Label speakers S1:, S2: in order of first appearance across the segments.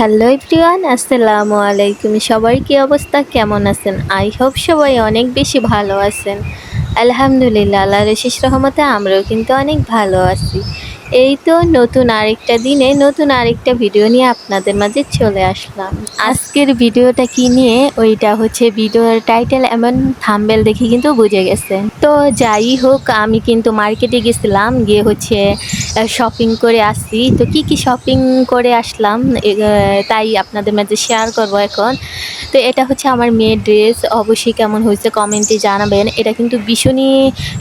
S1: Hello everyone, আসসালামু আলাইকুম। সবাই কি অবস্থা? কেমন আছেন? আই হোপ সবাই অনেক বেশি ভালো আছেন। আলহামদুলিল্লাহ আল্লাহ রশিস রহমতে আমরাও কিন্তু অনেক ভালো আছি। এই তো নতুন আরেকটা দিনে নতুন আরেকটা ভিডিও নিয়ে আপনাদের মাঝে চলে আসলাম। আজকের ভিডিওটা কি নিয়ে? ওইটা হচ্ছে ভিডিওর টাইটেল এমন থাম্বেল দেখে কিন্তু বুঝে গেছে তো যাই হোক, আমি কিন্তু মার্কেটে গেছিলাম, গিয়ে হচ্ছে শপিং করে আসছি। তো কি কি শপিং করে আসলাম? তাই আপনাদের মাঝে শেয়ার করব এখন। তো এটা হচ্ছে আমার মেয়ের ড্রেস অবশ্যই কেমন হয়েছে কমেন্টে জানাবেন। এটা কিন্তু ভীষণই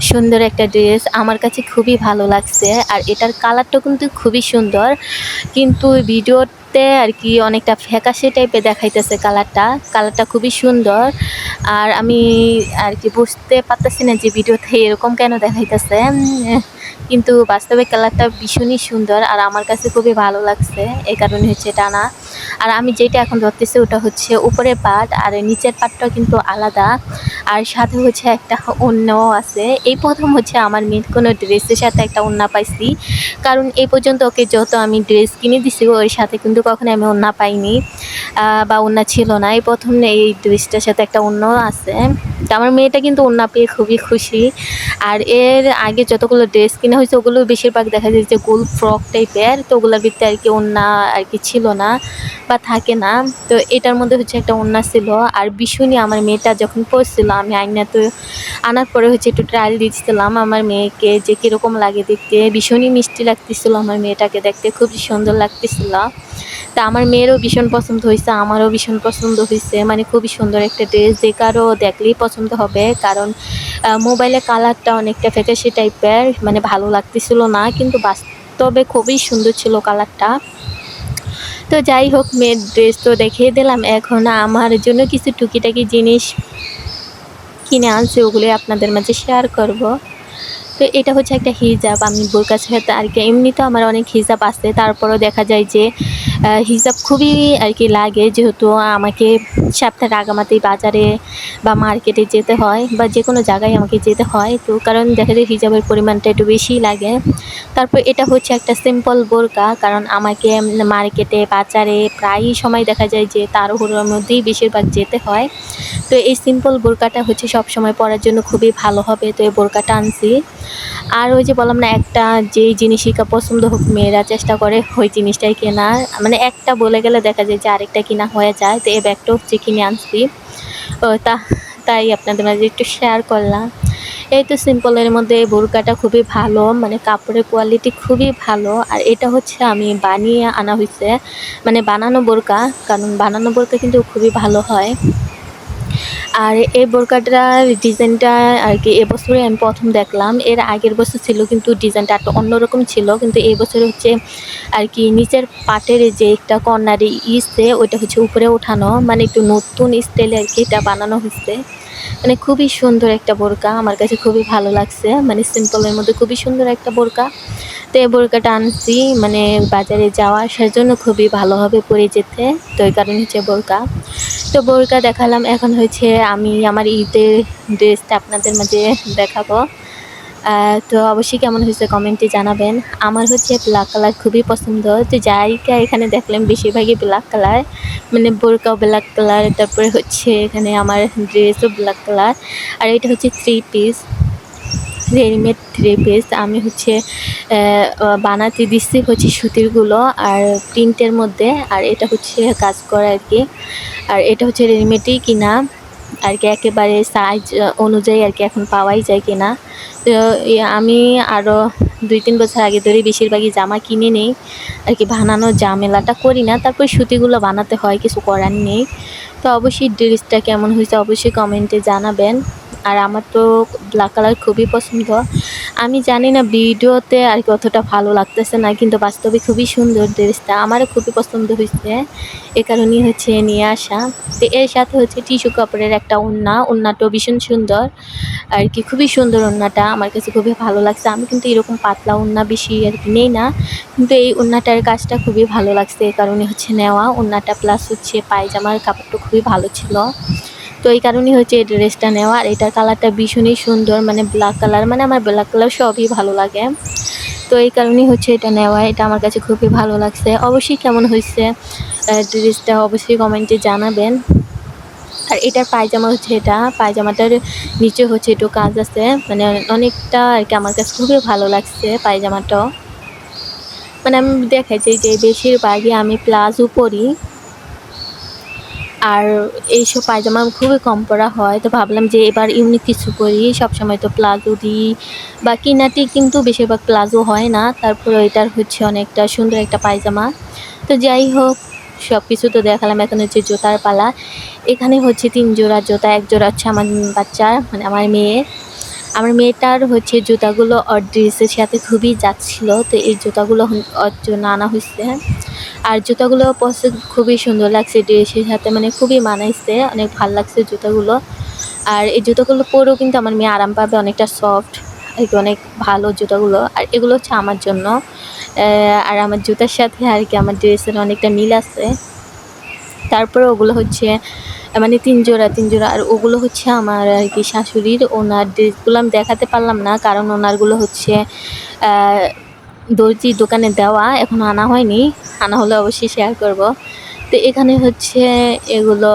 S1: সুন্দর একটা ড্রেস আমার কাছে খুবই ভালো লাগছে। আর এটার কালারটা কিন্তু খুবই সুন্দর। কিন্তু ভিডিওতে আর কি অনেকটা ফ্যাকাশে টাইপের দেখাইতেছে কালারটা। কালারটা খুবই সুন্দর। আর আমি আর কি বুঝতে পারতেছি না যে ভিডিওতে এরকম কেন দেখাইতেছে। কিন্তু বাস্তবে কালারটা ভীষণই সুন্দর আর আমার কাছে খুবই ভালো লাগছে। এই কারণে হচ্ছে টানা। আর আমি যেটা এখন ধরতেছি ওটা হচ্ছে উপরের পাট আর নিচের পাটটা কিন্তু আলাদা। আর সাথে হচ্ছে একটা অন্যও আছে। এই প্রথম হচ্ছে আমার মেয়ের কোনো ড্রেসের সাথে একটা ওন্না পাইছি। কারণ এই পর্যন্ত ওকে যত আমি ড্রেস কিনে দিছি, ওর সাথে কিন্তু কখনো আমি ওন্না পাইনি বা ওন্না ছিল না। এই প্রথম এই ড্রেসটার সাথে একটা অন্য আছে। আমার মেয়েটা কিন্তু ওন্না পেয়ে খুবই খুশি। আর এর আগে যতগুলো ড্রেস কিনা হয়েছে, ওগুলো বেশিরভাগ দেখা যায় যে গোল ফ্রক টাইপের, তো ওগুলোর ভিতরে আর কি ওন্না আর কি ছিল না বা থাকে না। তো এটার মধ্যে হচ্ছে একটা ওন্না ছিল। আর ভীষণই আমার মেয়েটা যখন পড়ছিল, আমি আইনা তো আনার পরে হচ্ছে একটু ট্রায়াল দিচ্ছিলাম আমার মেয়েকে যে কীরকম লাগে দেখতে, ভীষণই মিষ্টি লাগতেছিল আমার মেয়েটাকে দেখতে, খুবই সুন্দর লাগতেছিল। তা আমার মেয়েরও ভীষণ পছন্দ হয়েছে, আমারও ভীষণ পছন্দ হয়েছে। মানে খুবই সুন্দর একটা ড্রেস যে কারও দেখলেই পছন্দ হবে। কারণ মোবাইলে কালারটা অনেকটা ফ্যাকাশে টাইপের মানে ভালো লাগতেছিল না, কিন্তু বাস্তবে খুবই সুন্দর ছিল কালারটা তো যাই হোক, মেয়ের ড্রেস তো দেখিয়ে দিলাম। এখন আমার জন্য কিছু টুকিটাকি জিনিস কিনে আনছি, ওগুলোই আপনাদের মাঝে শেয়ার করব। তো এটা হচ্ছে একটা হিজাব, আমি বোরকার সাথে আর কি এমনিতে আমার অনেক হিজাব আছে, তারপরও দেখা যায় যে হিজাব খুবই আর কি লাগে, যেহেতু আমাকে সপ্তাহের আগামাতেই বাজারে বা মার্কেটে যেতে হয় বা যে কোনো জায়গায় আমাকে যেতে হয়, তো কারণ দেখা যায় হিজাবের পরিমাণটা একটু বেশিই লাগে। তারপর এটা হচ্ছে একটা সিম্পল বোরকা, কারণ আমাকে মার্কেটে, বাজারে প্রায়ই সময় দেখা যায় যে তাড়াহুড়োর মধ্যেই বেশিরভাগ যেতে হয়। তো এই সিম্পল বোরকাটা হচ্ছে সব সময় পরার জন্য খুবই ভালো হবে, তো এই বোরকাটা আনছি। আর ওই যে বললাম না, একটা যেই জিনিসই পছন্দ হোক, মেয়েরা চেষ্টা করে ওই জিনিসটাই কেনার। মানে একটা বলে গেলে দেখা যায় যে আরেকটা কিনা হয়ে যায়, তো এই ব্যাগটা হচ্ছে কিনে আনছি। তা, তাই আপনাদের মাঝে একটু শেয়ার করলাম। এই তো সিম্পলের মধ্যে এই বোরকাটা খুবই ভালো মানে কাপড়ের কোয়ালিটি খুবই ভালো। আর এটা হচ্ছে আমি বানিয়ে আনা হয়েছে মানে বানানো বোরকা, কারণ বানানো বোরকা কিন্তু খুবই ভালো হয়। আর এই বোরকাটার ডিজাইনটা আর কি এবছরে আমি প্রথম দেখলাম। এর আগের বছর ছিল কিন্তু ডিজাইনটা একটু অন্যরকম ছিল। কিন্তু এই বছর হচ্ছে আর কি নিচের পাটের যে একটা কর্নার ইসে, ওইটা হচ্ছে উপরে ওঠানো। মানে একটু নতুন স্টাইলে আর কি এটা বানানো হচ্ছে মানে খুবই সুন্দর একটা বোরকা। আমার কাছে খুবই ভালো লাগছে। মানে সিম্পলের মধ্যে খুবই সুন্দর একটা বোরকা। তো এই বোরকাটা আনছি। মানে বাজারে যাওয়া আসার জন্য খুবই ভালো হবে পরে যেতে। তো এই কারণে হচ্ছে বোরকা। তো বোরকা দেখালাম, এখন হয়েছে আমি আমার ঈদের ড্রেসটা আপনাদের মাঝে দেখাবো। তো অবশ্যই কেমন হয়েছে কমেন্টে জানাবেন। আমার হচ্ছে ব্ল্যাক কালার খুবই পছন্দ, তো যাইকা এখানে দেখলাম বেশিরভাগই ব্ল্যাক কালার মানে বোরকাও ব্ল্যাক কালার তারপরে হচ্ছে এখানে আমার ড্রেসও ব্ল্যাক কালার আর এটা হচ্ছে three piece readymade three piece আমি হচ্ছে বানাতে দিচ্ছি হচ্ছে সুতিরগুলো আর প্রিন্টের মধ্যে, আর এটা হচ্ছে কাজ করা আর কি। আর এটা হচ্ছে রেডিমেডই কিনা, আর কি একেবারে সাইজ অনুযায়ী আর কি এখন পাওয়াই যায় কিনা। তো আমি আরও দুই তিন বছর আগে ধরে বেশিরভাগই জামা কিনে নেই, আর কি বানানোর ঝামেলাটা করি না, তারপর সুতিগুলো বানাতে হয়, কিছু করার নেই। তো অবশ্যই ড্রেসটা কেমন হয়েছে অবশ্যই কমেন্টে জানাবেন। আর আমার তো ব্ল্যাক কালার খুবই পছন্দ। আমি জানি না ভিডিওতে আর কি অতটা ভালো লাগতেছে না, কিন্তু বাস্তবে খুবই সুন্দর ড্রেসটা। আমারও খুবই পছন্দ হয়েছে। এ কারণেই হচ্ছে নিয়ে আসা। তো এর সাথে হচ্ছে টিস্যু কাপড়ের একটা ওড়না ওড়নাটাও ভীষণ সুন্দর। আর কি খুবই সুন্দর ওড়নাটা আমার কাছে খুবই ভালো লাগছে। আমি কিন্তু এরকম পাতলা ওড়না বেশি আর কি নেই না। কিন্তু এই ওড়নাটার কাজটা খুবই ভালো লাগছে। এ কারণে হচ্ছে নেওয়া। ওড়নাটা প্লাস হচ্ছে পায়জামার কাপড়টা খুবই ভালো ছিল। তো এই কারণেই হচ্ছে এই ড্রেসটা নেওয়া আর এটার কালারটা ভীষণই সুন্দর মানে ব্ল্যাক কালার মানে আমার ব্ল্যাক কালার সবই ভালো লাগে। তো এই কারণেই হচ্ছে এটা নেওয়া, এটা আমার কাছে খুবই ভালো লাগছে। অবশ্যই কেমন হয়েছে ড্রেসটা অবশ্যই কমেন্টে জানাবেন। আর এটার পায়জামা হচ্ছে এটা, পায়জামাটার নিচে হচ্ছে একটু কাজ আছে মানে অনেকটা আর কি আমার কাছে খুবই ভালো লাগছে পায়জামাটাও। মানে আমি দেখাচ্ছি যে বেশিরভাগই আমি প্লাজো পরি। আর এইসব পায়জামা খুবই কম পরা হয়। তো ভাবলাম যে এবার ইউনিক কিছু করি। সবসময় তো প্লাজো দিই। বা কিনাটি কিন্তু বেশিরভাগ প্লাজো হয় না। তারপরে এটার হচ্ছে অনেকটা সুন্দর একটা পায়জামা। তো যাই হোক সব কিছু তো দেখালাম। এখন হচ্ছে জোতার পালা। এখানে হচ্ছে তিন জোড়া জোতা, এক জোড়া হচ্ছে আমার বাচ্চা মানে আমার মেয়ে। আমার মেয়েটার হচ্ছে জুতাগুলো ওর ড্রেসের সাথে খুবই যাচ্ছিল, তো এই জুতাগুলো ওর জন্য আনা হয়েছে। আর জুতাগুলো পছন্দ খুবই সুন্দর লাগছে ড্রেসের সাথে মানে খুবই মানাইছে, অনেক ভালো লাগছে জুতাগুলো। আর এই জুতাগুলো পরেও কিন্তু আমার মেয়ে আরাম পাবে, অনেকটা সফট অনেক ভালো জুতাগুলো। আর এগুলো হচ্ছে আমার জন্য। আর আমার জুতার সাথে আর কি আমার ড্রেসের অনেকটা মিল আছে। তারপরে ওগুলো হচ্ছে মানে তিন জোড়া তিন জোড়া, আর ওগুলো হচ্ছে আমার আর কি শাশুড়ির ওনার ড্রেসগুলো আমি দেখাতে পারলাম না, কারণ ওনারগুলো হচ্ছে দর্জির দোকানে দেওয়া, এখন আনা হয়নি, আনা হলে অবশ্যই শেয়ার করব। তো এখানে হচ্ছে এগুলো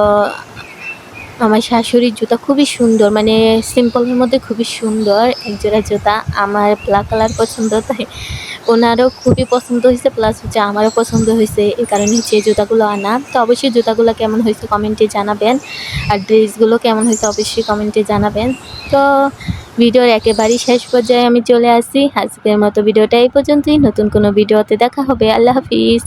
S1: আমার শাশুড়ির জুতা খুবই সুন্দর মানে সিম্পলের মধ্যে খুবই সুন্দর, এক জোড়া জুতা আমার ব্ল্যাক কালার পছন্দ, তাই ওনারও খুবই পছন্দ হয়েছে প্লাস হচ্ছে আমারও পছন্দ হয়েছে, এই কারণে হচ্ছে জুতাগুলো আনা। তো অবশ্যই জুতাগুলো কেমন হয়েছে কমেন্টে জানাবেন, আর ড্রেসগুলো কেমন হয়েছে অবশ্যই কমেন্টে জানাবেন। তো ভিডিওর একেবারেই শেষ পর্যায়ে আমি চলে আসি, আজকের মতো ভিডিওটা এই পর্যন্তই, নতুন কোনো ভিডিওতে দেখা হবে, আল্লাহ হাফিজ।